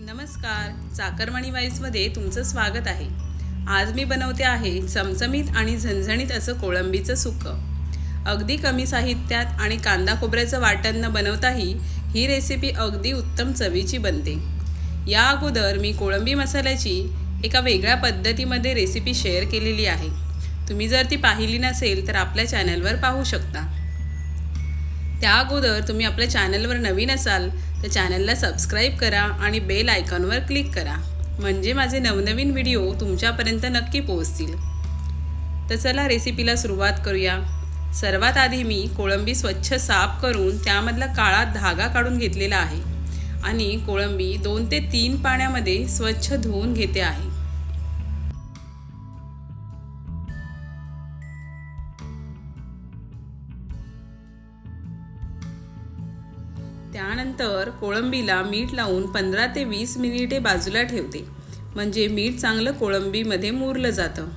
नमस्कार. चाकरमाणी वाईसमध्ये तुमचं स्वागत आहे. आज मी बनवते आहे चमचमीत आणि झणझणीत असं कोळंबीचं सुकं. अगदी कमी साहित्यात आणि कांदा खोबऱ्याचं वाटण न बनवताही ही रेसिपी अगदी उत्तम चवीची बनते. या अगोदर मी कोळंबी मसाल्याची एका वेगळ्या पद्धतीमध्ये रेसिपी शेअर केलेली आहे. तुम्ही जर ती पाहिली नसेल तर आपल्या चॅनलवर पाहू शकता. त्या अगोदर तुम्ही आपल्या चॅनलवर नवीन असाल तर चॅनलला सबस्क्राईब करा आणि बेल आयकॉनवर क्लिक करा. म्हणजे माझे नवनवीन व्हिडिओ तुमच्यापर्यंत नक्की पोहोचतील. तर चला रेसिपीला सुरुवात करूया. सर्वात आधी मी कोळंबी स्वच्छ साफ करून त्यामधला काळा धागा काढून घेतलेला आहे. आणि कोळंबी दोन ते तीन पाण्यामध्ये स्वच्छ धुवून घेते आहे. त्यानंतर कोळंबीला मीठ लावून पंधरा ते वीस मिनिटे बाजूला ठेवते. म्हणजे मीठ चांगलं कोळंबीमध्ये मुरलं जातं.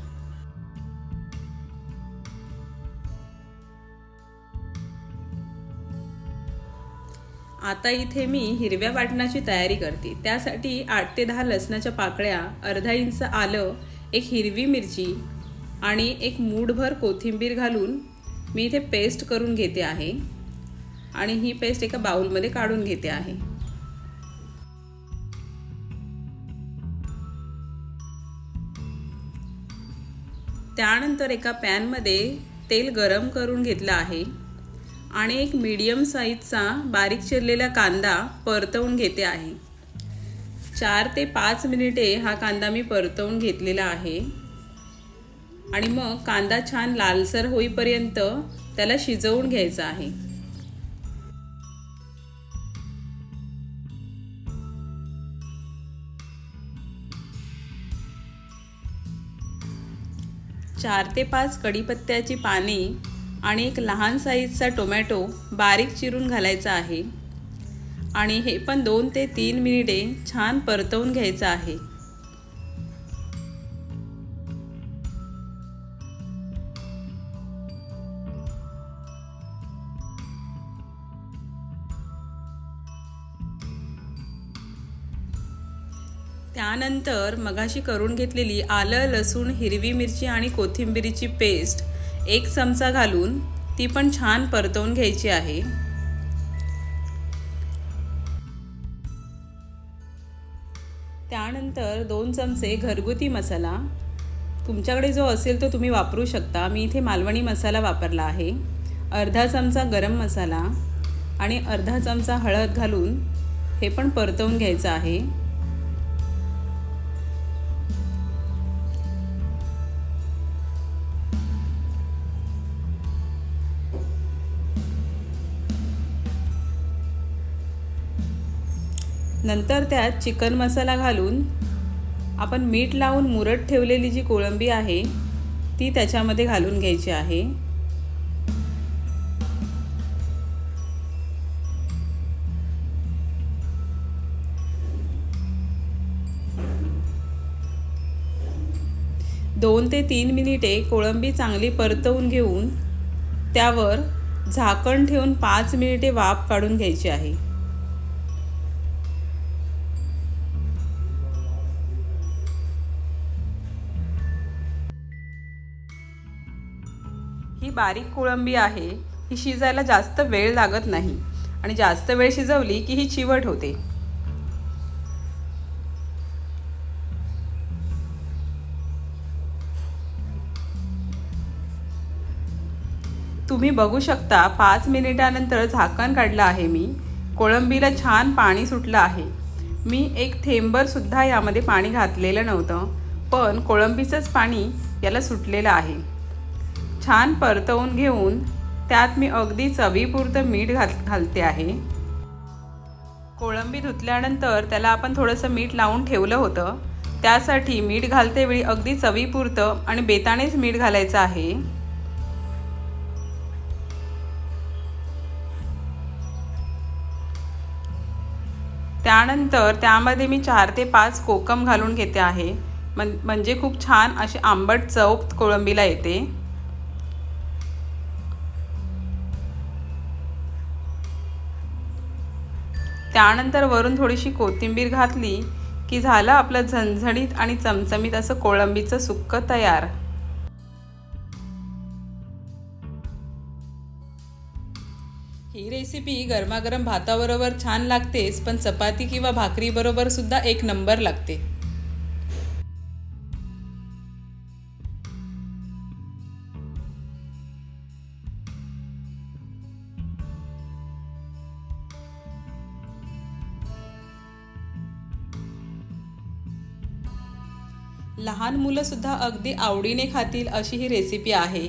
आता इथे मी हिरव्या वाटणाची तयारी करते. त्यासाठी आठ ते दहा लसणाच्या पाकळ्या अर्धा इंच आलं एक हिरवी मिरची आणि एक मूठभर कोथिंबीर घालून मी इथे पेस्ट करून घेते आहे. आणि ही पेस्ट एका बाउलमध्ये काढून घेते आहे. त्यानंतर एका पॅनमध्ये तेल गरम करून घेतलं आहे आणि एक मीडियम साईजचा बारीक चिरलेला कांदा परतवून घेते आहे. चार ते पाच मिनिटे हा कांदा मी परतवून घेतलेला आहे. आणि मग कांदा छान लालसर होईपर्यंत त्याला शिजवून घ्यायचा आहे. चार ते पाच कढीपत्त्याची पाने आणि एक लहान साईजचा टोमॅटो बारीक चिरून घालायचा आहे. आणि हे पण दोन ते तीन मिनिटे छान परतवून घ्यायचं आहे. त्यानंतर मगाशी करून घेतलेली आलं लसूण हिरवी मिरची आणि कोथिंबिरीची पेस्ट एक चमचा घालून ती पण छान परतवून घ्यायची आहे. त्यानंतर दोन चमचे घरगुती मसाला. तुमच्याकडे जो असेल तो तुम्ही वापरू शकता. मी इथे मालवणी मसाला वापरला आहे. अर्धा चमचा गरम मसाला आणि अर्धा चमचा हळद घालून हे पण परतवून घ्यायचं आहे. नंतर त्यात चिकन मसाला घालून आपण मीठ लावून मुरट ठेवलेली जी कोळंबी आहे ती त्याच्यामध्ये घालून घ्यायची आहे. दोन ते तीन मिनिटे कोळंबी चांगली परतवून घेऊन त्यावर झाकण ठेवून पाच मिनिटे वाफ काढून घ्यायची आहे. ही बारीक कोळंबी आहे ही शिजायला जास्त वेळ लागत नाही. आणि जास्त वेळ शिजवली की ही चिवट होते. तुम्ही बघू शकता पाच मिनिटानंतर झाकण काढलं आहे मी. कोळंबीला छान पाणी सुटलं आहे. मी एक थेंबरसुद्धा यामध्ये पाणी घातलेलं नव्हतं पण कोळंबीचंच पाणी याला सुटलेलं आहे. छान परतवून घेऊन त्यात मी अगदी चवीपुरतं मीठ घाल घालते आहे. कोळंबी धुतल्यानंतर त्याला आपण थोडंसं मीठ लावून ठेवलं होतं. त्यासाठी मीठ घालते वेळी अगदी चवीपुरतं आणि बेतानेच मीठ घालायचं आहे. त्यानंतर त्यामध्ये मी चार ते पाच कोकम घालून घेते आहे. म्हणजे खूप छान अशी आंबट चव कोळंबीला येते. त्यानंतर वरून थोडीशी कोथिंबीर घातली की झालं आपलं झणझणीत आणि चमचमीत असं कोळंबीचं सुक्क तयार. ही रेसिपी गरमागरम भाताबरोबर छान लागतेच पण चपाती किंवा भाकरीबरोबर सुद्धा एक नंबर लागते. लहान मुलंसुद्धा अगदी आवडीने खातील अशी ही रेसिपी आहे.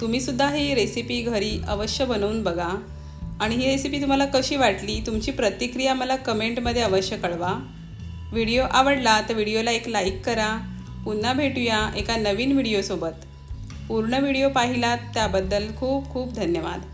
तुम्हीसुद्धा ही रेसिपी घरी अवश्य बनवून बघा. आणि ही रेसिपी तुम्हाला कशी वाटली तुमची प्रतिक्रिया मला कमेंटमध्ये अवश्य कळवा. व्हिडिओ आवडला तर व्हिडिओला एक लाईक करा. पुन्हा भेटूया एका नवीन व्हिडिओसोबत पूर्ण व्हिडिओ पाहिलात त्याबद्दल खूप खूप धन्यवाद.